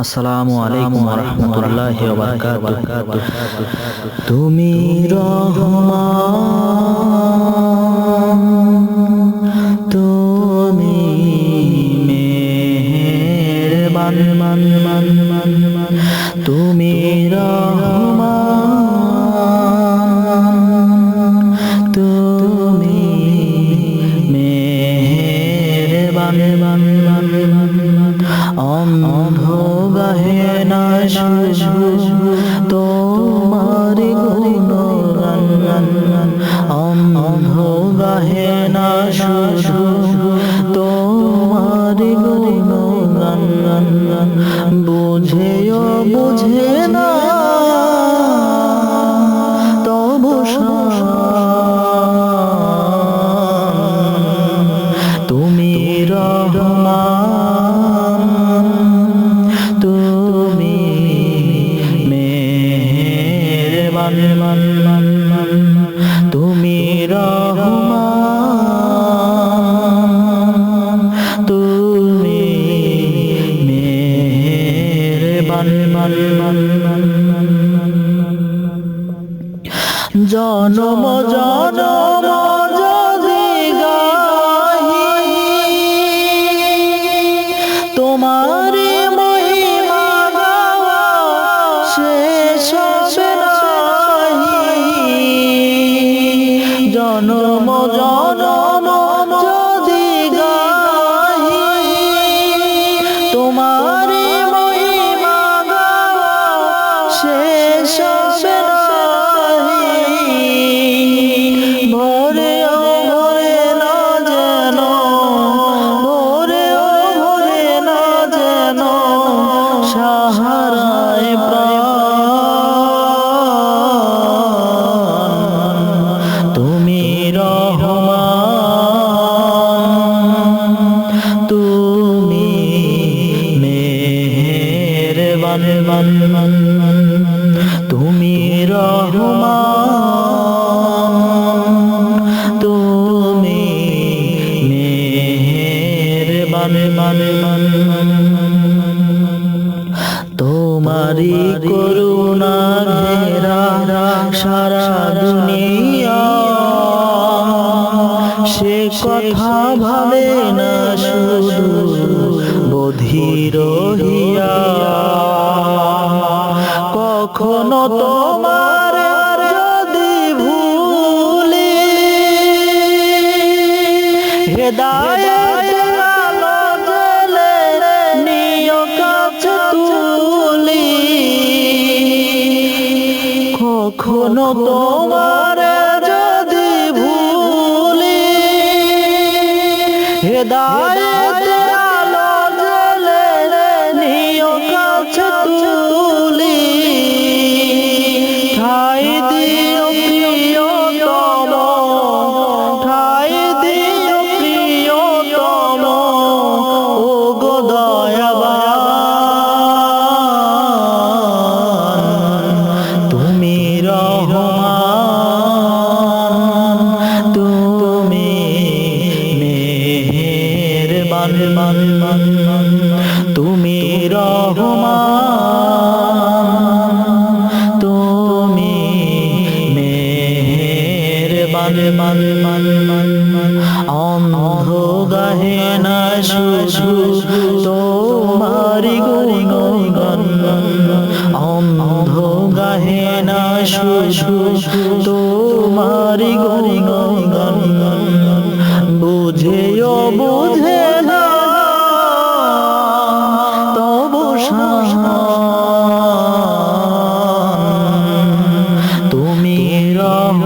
আসসালামু আলাইকুম রহমতুল্লাহ তুমি রহমান তুমি মেহেরবান মান মান মান মান তুমি রহমান তুমি মেহেরবান। মান মান মান অন্ধ গাহে না তোমার গুণগান অন্ধ গাহে তোমার বুঝেও বুঝে না তুমি রহমান তুমি জনম জনম। তুমি মেহেরবান তোমারি করুণা ঘেরা সারা দুনিয়া। সে কথা ভাবে না শুধু বধির কখনো তোমার Dog. Yeah. রহমান। তুমি মেহেরবান। মান মান মান মান অন্ধ গাহে না শুধু তোমারি গুণগান অন্ধ গাহে না তোমারি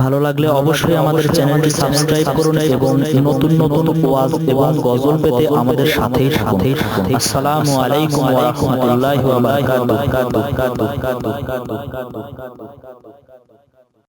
ভালো লাগলে অবশ্যই আমাদের চ্যানেলটি সাবস্ক্রাইব করুন এবং নতুন নতুন ওয়াজ এবং গজল পেতে আমাদের সাথেই সাথেই আসসালামু আলাইকুম ওয়া রাহমাতুল্লাহি ওয়া বারাকাতুহু।